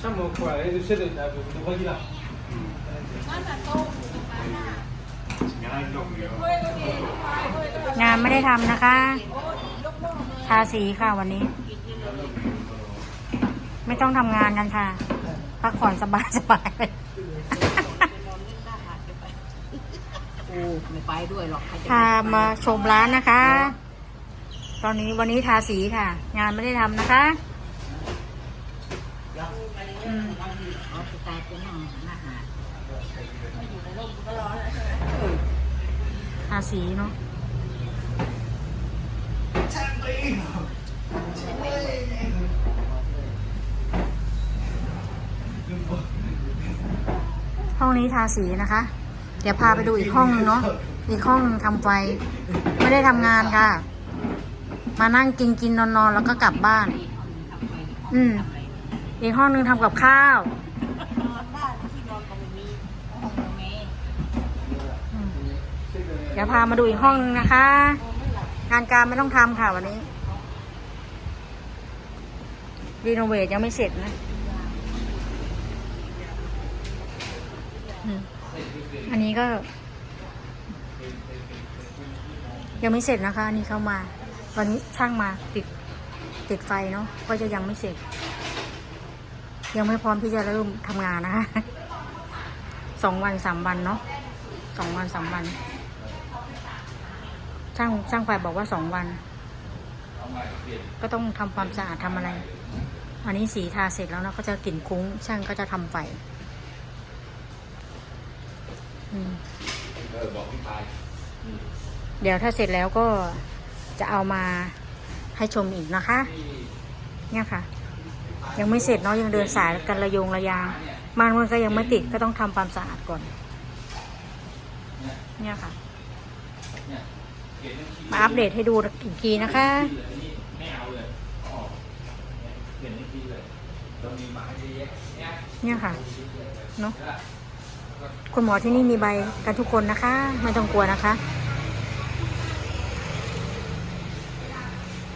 ช่วโมงกว่าเลยดูเร็จเลยนะดูงานไม่ได้ทำนะคะ ทาสีค่ะวันนี้ ไม่ต้องทำงานกันค่ะ พักผ่อนสบายสบายไม่ไปด้วยหรอกพามาชมร้านนะคะ ตอนนี้วันนี้ทาสีค่ะ งานไม่ได้ทำนะคะ อืมเอาไปตายเป็นหนังหน้าหาทาสีเนาะห้องนี้ทาสีนะคะ เดี๋ยวพาไปดูอีกห้องนึงเนาะอีกห้องทำไฟ ไม่ได้ทำงานค่ะ มานั่งกินกินนอนนอนแล้วก็กลับบ้าน อืม อีกห้องนึงทำกับข้าว นอนบ้านที่นอนก็ไม่มีห้องก็มีเดี๋ยวพามาดูอีกห้องนึงนะคะงานการไม่ต้องทำค่ะวันนี้ รีโนเวทยังไม่เสร็จนะอืมอันนี้ก็ ยังไม่เสร็จนะคะ อันนี้เข้ามาวันนี้ช่างมาติดติดไฟเนาะก็จะยังไม่เสร็จ ยังไม่พร้อมที่จะเริ่มทำงานนะคะสองวันสามวันเนาะสองวันสามวัน ช่างช่างไฟบอกว่าสองวัน ก็ต้องทำความสะอาดทำอะไร อันนี้สีทาเสร็จแล้วนะก็จะกลิ่นคุ้ง ช่างก็จะทำไฟอืมเดี๋ยวถ้าเสร็จแล้วก็จะเอามาให้ชมอีกนะคะ เนี่ยค่ะ ยังไม่เสร็จเนาะยังเดินสายกันระยงระยางมันมันก็ยังไม่ติดก็ต้องทำความสะอาดก่อน เนี่ยค่ะ มาอัปเดตให้ดูอีกทีนะคะเนี่ยค่ะเนอะคุณหมอที่นี่มีใบกันทุกคนนะคะ ไม่ต้องกลัวนะคะ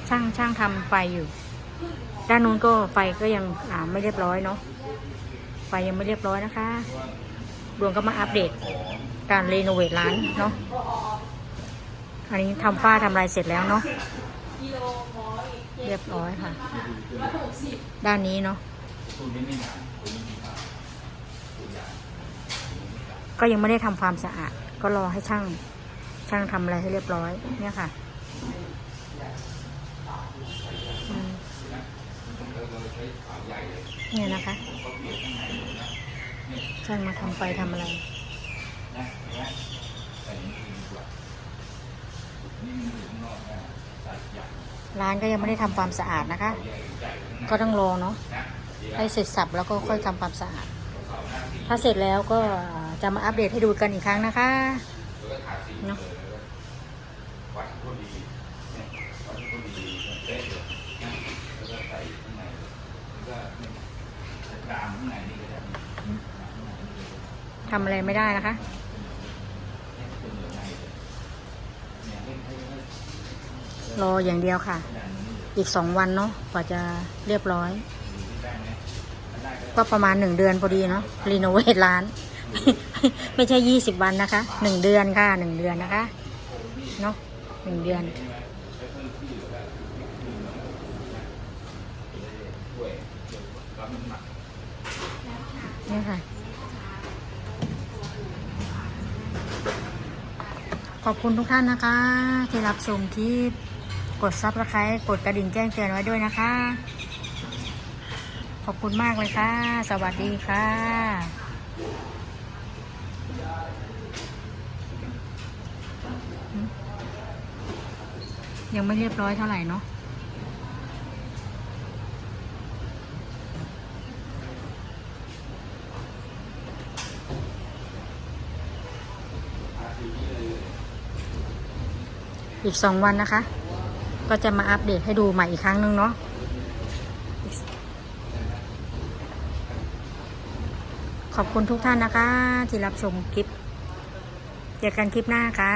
ช่างช่างทำไฟอยู่ ด้านนู้นก็ไฟก็ยังอ่าไม่เรียบร้อยเนาะไฟยังไม่เรียบร้อยนะคะดวงก็มาอัปเดตการรีโนเวทร้านเนาะอันนี้ทำฝ้าทำอะไรเสร็จแล้วเนาะเรียบร้อยค่ะ ด้านนี้เนาะก็ยังไม่ได้ทำความสะอาด ก็รอให้ช่างช่างทำอะไรให้เรียบร้อยเนี่ยค่ะอืม เนี่ยนะคะช่างมาทำไปทำอะไรร้านก็ยังไม่ได้ทำความสะอาดนะคะ ก็ต้องรอเนาะให้เสร็จสับแล้วก็ค่อยทำความสะอาด ถ้าเสร็จแล้วก็จะมาอัปเดตให้ดูกันอีกครั้งนะคะเนาะ ทำอะไรไม่ได้นะคะ รออย่างเดียวค่ะ อีกสองวันเนาะกว่าจะเรียบร้อย ก็ประมาณหนึ่งเดือนพอดีเนาะรีโนเวทร้าน ไม่ใช่ยี่สิบวันนะคะหนึ่งเดือนค่ะหนึ่งเดือนนะคะ เนาะหนึ่งเดือนนี่ค่ะ ขอบคุณทุกท่านนะคะ ที่รับชมคลิปกดซับสไครต์กดกระดิ่งแจ้งเตือนไว้ด้วยนะคะ ขอบคุณมากเลยค่ะ สวัสดีค่ะยังไม่เรียบร้อยเท่าไหร่เนาะ อีกสองวันนะคะ ก็จะมาอัปเดตให้ดูใหม่อีกครั้งหนึ่งเนาะขอบคุณทุกท่านนะคะ ที่รับชมคลิป เจอกันคลิปหน้าค่ะ